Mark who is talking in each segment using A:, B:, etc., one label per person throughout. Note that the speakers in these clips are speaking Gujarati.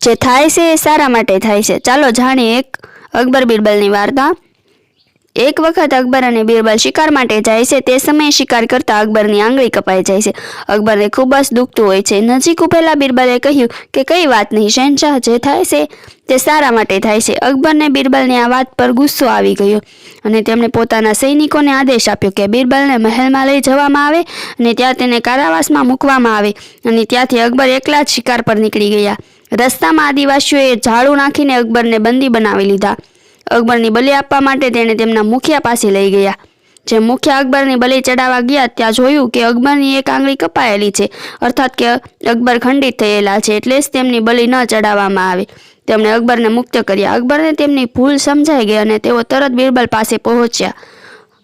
A: જે થાય છે એ સારા માટે થાય છે. ચાલો જાણીએ એક અકબર બિરબલની વાર્તા. એક વખત અકબર અને બિરબલ શિકાર માટે જાય છે, તે સમયે શિકાર કરતા અકબરની આંગળી કપાઈ જાય છે. અકબરને ખૂબ જ દુખતું હોય છે. નજીક ઉભેલા બિરબલે કહ્યું કે કઈ વાત નહીં, શહેનશાહ જે થાય છે તે સારા માટે થાય છે. અકબરને બિરબલની આ વાત પર ગુસ્સો આવી ગયો અને તેમણે પોતાના સૈનિકોને આદેશ આપ્યો કે બિરબલને મહેલમાં લઈ જવામાં આવે અને ત્યાં તેને કારાવાસમાં મૂકવામાં આવે અને ત્યાંથી અકબર એકલા જ શિકાર પર નીકળી ગયા. રસ્તામાં આદિવાસીઓએ ઝાડુ નાખીને અકબરને બંદી બનાવી લીધા. અકબરની બલિ આપવા માટે તેણે તેમના મુખિયા પાસે લઈ ગયા. જે મુખ્ય અકબરની બલિ ચડાવવા ગયા, ત્યાં જોયું કે અકબરની એક આંગળી કપાયેલી છે. અર્થાત કે અકબર ખંડિત થયેલા છે એટલે જ તેમની બલિ ન ચડાવવામાં આવે. તેમણે અકબરને મુક્ત કર્યા. અકબરને તેમની ભૂલ સમજાઈ ગઈ અને તેઓ તરત બિરબલ પાસે પહોંચ્યા.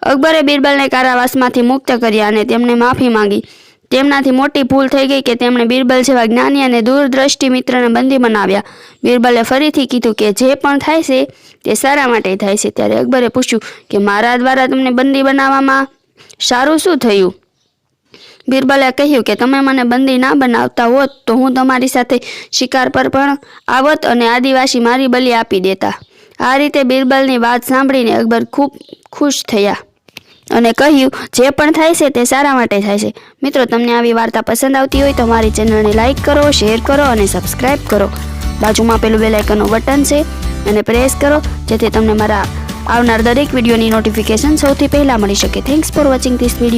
A: અકબરે બિરબલને કારાવાસમાંથી મુક્ત કર્યા અને તેમને માફી માંગી. તેમનાથી મોટી ભૂલ થઈ ગઈ કે તેમણે બિરબલ જેવા જ્ઞાની અને દૂરદ્રષ્ટિ મિત્રને બંદી બનાવ્યા. બિરબલે ફરીથી કીધું કે જે પણ થાય છે, તે સારા માટે થાય છે. ત્યારે અકબરે પૂછ્યું કે મારા દ્વારા તમને બંદી બનાવવામાં સારું શું થયું? બિરબલે કહ્યું કે તમે મને બંદી ના બનાવતા હોત તો હું તમારી સાથે શિકાર પર પણ આવત અને આદિવાસી મારી બલી આપી દેતા. આ રીતે બિરબલની વાત સાંભળીને અકબર ખૂબ ખુશ થયા. અને કહ્યું, જે પણ થાય છે તે સારા માટે થાય છે. મિત્રો, તમને આવી વાર્તા પસંદ આવતી હોય તો મારી ચેનલને લાઇક કરો, શેર કરો અને સબસ્ક્રાઇબ કરો. બાજુમાં પેલું બેલાઇકનનું બટન છે અને પ્રેસ કરો, જેથી તમને મારા આવનાર દરેક વિડીયોની નોટિફિકેશન સૌથી પહેલાં મળી શકે. Thanks for watching this video